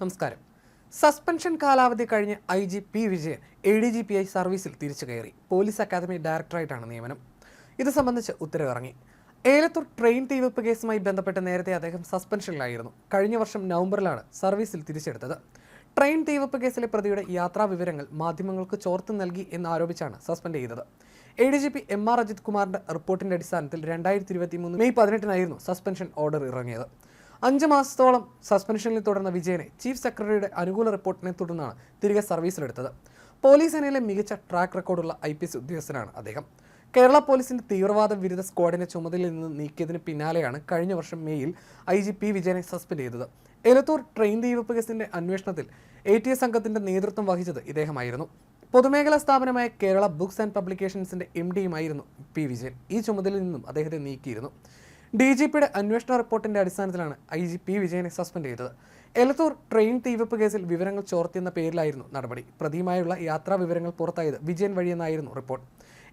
നമസ്കാരം. സസ്പെൻഷൻ കാലാവധി കഴിഞ്ഞ് I G P Vijayan A D G P I സർവീസിൽ തിരിച്ചു കയറി. പോലീസ് അക്കാദമി ഡയറക്ടറായിട്ടാണ് നിയമനം. ഇത് സംബന്ധിച്ച് ഉത്തരവിറങ്ങി. ഏലത്തൂർ ട്രെയിൻ തീവെപ്പ് കേസുമായി ബന്ധപ്പെട്ട് നേരത്തെ അദ്ദേഹം സസ്പെൻഷനിലായിരുന്നു. കഴിഞ്ഞ വർഷം നവംബറിലാണ് സർവീസിൽ തിരിച്ചെടുത്തത്. ട്രെയിൻ തീവെപ്പ് കേസിലെ പ്രതിയുടെ യാത്രാ വിവരങ്ങൾ മാധ്യമങ്ങൾക്ക് ചോർത്ത് നൽകി എന്നാരോപിച്ചാണ് സസ്പെൻഡ് ചെയ്തത്. A D G P M R Ajith കുമാറിന്റെ റിപ്പോർട്ടിന്റെ അടിസ്ഥാനത്തിൽ രണ്ടായിരത്തി ഇരുപത്തി മൂന്ന് മെയ് പതിനെട്ടിനായിരുന്നു സസ്പെൻഷൻ ഓർഡർ ഇറങ്ങിയത്. അഞ്ച് മാസത്തോളം സസ്പെൻഷനിൽ തുടർന്ന വിജയനെ ചീഫ് സെക്രട്ടറിയുടെ അനുകൂല റിപ്പോർട്ടിനെ തുടർന്നാണ് തിരികെ സർവീസിലെടുത്തത് പോലീസ് സേനയിലെ മികച്ച ട്രാക്ക് റെക്കോർഡുള്ള ഐ പി എസ് ഉദ്യോഗസ്ഥനാണ് അദ്ദേഹം. കേരള പോലീസിന്റെ തീവ്രവാദ വിരുദ്ധ സ്ക്വാഡിനെ ചുമതലയിൽ നിന്ന് നീക്കിയതിന് പിന്നാലെയാണ് കഴിഞ്ഞ വർഷം മേയിൽ ഐ ജി പി വിജയനെ സസ്പെൻഡ് ചെയ്തത്. എലത്തൂർ ട്രെയിൻ തീവപ്പ് കേസിന്റെ അന്വേഷണത്തിൽ എ ടി എസ് സംഘത്തിന്റെ നേതൃത്വം വഹിച്ചത് ഇദ്ദേഹമായിരുന്നു. പൊതുമേഖലാ സ്ഥാപനമായ കേരള ബുക്സ് ആൻഡ് പബ്ലിക്കേഷൻസിന്റെ എം ഡിയുമായിരുന്നു പി വിജയൻ. ഈ ചുമതലയിൽ നിന്നും അദ്ദേഹത്തെ നീക്കിയിരുന്നു. ഡി ജി പിയുടെ അന്വേഷണ റിപ്പോർട്ടിന്റെ അടിസ്ഥാനത്തിലാണ് ഐ ജി പി വിജയനെ സസ്പെൻഡ് ചെയ്തത്. എലത്തൂർ ട്രെയിൻ തീവെപ്പ് കേസിൽ വിവരങ്ങൾ ചോർത്തിയെന്ന പേരിലായിരുന്നു നടപടി. പ്രതിയുമായുള്ള യാത്രാ വിവരങ്ങൾ പുറത്തായത് Vijayan വഴിയെന്നായിരുന്നു report.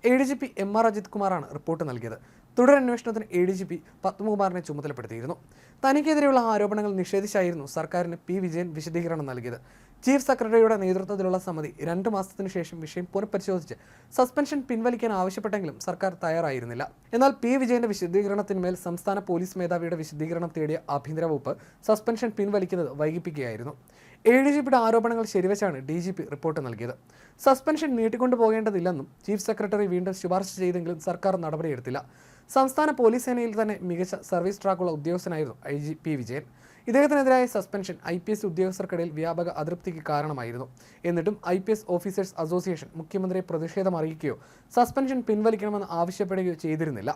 A D G P M R Ajith കുമാറാണ് റിപ്പോർട്ട് നൽകിയത്. തുടരന്വേഷണത്തിന് എ ഡി ജി പി പത്മകുമാറിനെ ചുമതലപ്പെടുത്തിയിരുന്നു. തനിക്കെതിരെയുള്ള ആരോപണങ്ങൾ നിഷേധിച്ചായിരുന്നു സർക്കാരിന് പി വിജയൻ വിശദീകരണം നൽകിയത്. ചീഫ് സെക്രട്ടറിയുടെ നേതൃത്വത്തിലുള്ള സമിതി രണ്ട് മാസത്തിനു ശേഷം വിഷയം പുനഃപരിശോധിച്ച് സസ്പെൻഷൻ പിൻവലിക്കാൻ ആവശ്യപ്പെട്ടെങ്കിലും സർക്കാർ തയ്യാറായിരുന്നില്ല. എന്നാൽ പി വിജയന്റെ വിശദീകരണത്തിന്മേൽ സംസ്ഥാന പോലീസ് മേധാവിയുടെ വിശദീകരണം തേടിയ ആഭ്യന്തര വകുപ്പ് സസ്പെൻഷൻ പിൻവലിക്കുന്നത് വൈകിപ്പിക്കുകയായിരുന്നു. എ ഡി ജി പിയുടെ ആരോപണങ്ങൾ ശരിവച്ചാണ് ഡി ജി പി റിപ്പോർട്ട് നൽകിയത്. സസ്പെൻഷൻ നീട്ടിക്കൊണ്ടു പോകേണ്ടതില്ലെന്നും ചീഫ് സെക്രട്ടറി വീണ്ടും ശുപാർശ ചെയ്തെങ്കിലും സർക്കാർ നടപടിയെടുത്തില്ല. സംസ്ഥാന പോലീസ് സേനയിൽ തന്നെ മികച്ച സർവീസ് ട്രാക്കുള്ള ഉദ്യോഗസ്ഥനായിരുന്നു ഐ ജി പി വിജയൻ. ഇദ്ദേഹത്തിനെതിരായ സസ്പെൻഷൻ ഐ പി എസ് ഉദ്യോഗസ്ഥർക്കിടയിൽ വ്യാപക അതൃപ്തിക്ക് കാരണമായിരുന്നു. എന്നിട്ടും I P S officers association മുഖ്യമന്ത്രിയെ പ്രതിഷേധം അറിയിക്കുകയോ സസ്പെൻഷൻ പിൻവലിക്കണമെന്ന് ആവശ്യപ്പെടുകയോ ചെയ്തിരുന്നില്ല.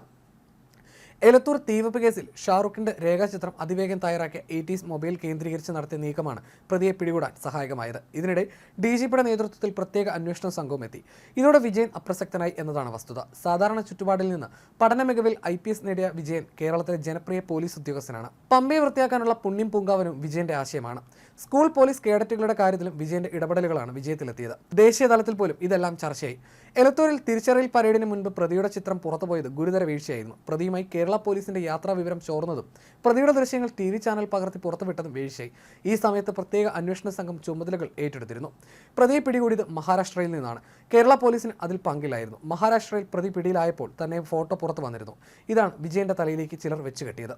എലത്തൂർ തീവപ്പ് കേസിൽ ഷാറുഖിന്റെ രേഖാചിത്രം അതിവേഗം തയ്യാറാക്കിയ എ ടീസ് മൊബൈൽ കേന്ദ്രീകരിച്ച് നടത്തിയ നീക്കമാണ് പ്രതിയെ പിടികൂടാൻ സഹായകമായത്. ഇതിനിടെ ഡി ജി പിയുടെ നേതൃത്വത്തിൽ പ്രത്യേക അന്വേഷണ സംഘവും എത്തി. ഇതോടെ വിജയൻ അപ്രസക്തനായി എന്നതാണ് വസ്തുത. സാധാരണ ചുറ്റുപാടിൽ നിന്ന് പഠന മികവിൽ ഐ പി എസ് നേടിയ വിജയൻ കേരളത്തിലെ ജനപ്രിയ പോലീസ് ഉദ്യോഗസ്ഥനാണ്. പമ്പയെ വൃത്തിയാക്കാനുള്ള പുണ്യം പൂങ്കാവനും വിജയന്റെ ആശയമാണ്. സ്കൂൾ പോലീസ് കേഡറ്റുകളുടെ കാര്യത്തിലും വിജയന്റെ ഇടപെടലുകളാണ് വിജയത്തിലെത്തിയത്. ദേശീയ തലത്തിൽ പോലും ഇതെല്ലാം ചർച്ചയായി. എലത്തൂരിൽ തിരിച്ചറിയൽ പരേഡിന് മുൻപ് പ്രതിയുടെ ചിത്രം പുറത്തുപോയത് ഗുരുതര വീഴ്ചയായിരുന്നു. പ്രതിയുമായി കേരള പോലീസിന്റെ യാത്രാ വിവരം ചോർന്നതും പ്രതിയുടെ ദൃശ്യങ്ങൾ ടി വി ചാനൽ പകർത്തി പുറത്തുവിട്ടതും വീഴ്ചയായി. ഈ സമയത്ത് പ്രത്യേക അന്വേഷണ സംഘം ചുമതലകൾ ഏറ്റെടുത്തിരുന്നു. പ്രതിയെ പിടികൂടിയത് മഹാരാഷ്ട്രയിൽ നിന്നാണ്. കേരള പോലീസിന് അതിൽ പങ്കില്ലായിരുന്നു. മഹാരാഷ്ട്രയിൽ പ്രതി പിടിയിലായപ്പോൾ തന്നെ ഫോട്ടോ പുറത്തു വന്നിരുന്നു. ഇതാണ് വിജയന്റെ തലയിലേക്ക് ചിലർ വെച്ച് കെട്ടിയത്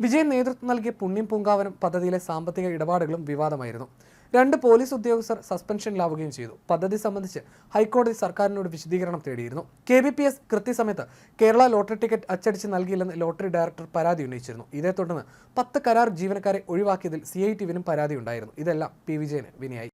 വിജയൻ നേതൃത്വം നൽകിയ പുണ്യം പൂങ്കാവനം പദ്ധതിയിലെ സാമ്പത്തിക ഇടപാടുകളും വിവാദമായിരുന്നു. രണ്ട് പോലീസ് ഉദ്യോഗസ്ഥർ സസ്പെൻഷനിലാവുകയും ചെയ്തു. പദ്ധതി സംബന്ധിച്ച് ഹൈക്കോടതി സർക്കാരിനോട് വിശദീകരണം തേടിയിരുന്നു. കെ ബി പി എസ് കൃത്യസമയത്ത് കേരള ലോട്ടറി ടിക്കറ്റ് അച്ചടിച്ച് നൽകിയില്ലെന്ന് ലോട്ടറി ഡയറക്ടർ പരാതി ഉന്നയിച്ചിരുന്നു. ഇതേ തുടർന്ന് പത്ത് കരാർ ജീവനക്കാരെ ഒഴിവാക്കിയതിൽ സി ഐ ടിവിനും പരാതി ഉണ്ടായിരുന്നു ഇതെല്ലാം പി വിജയന് വിനയായി.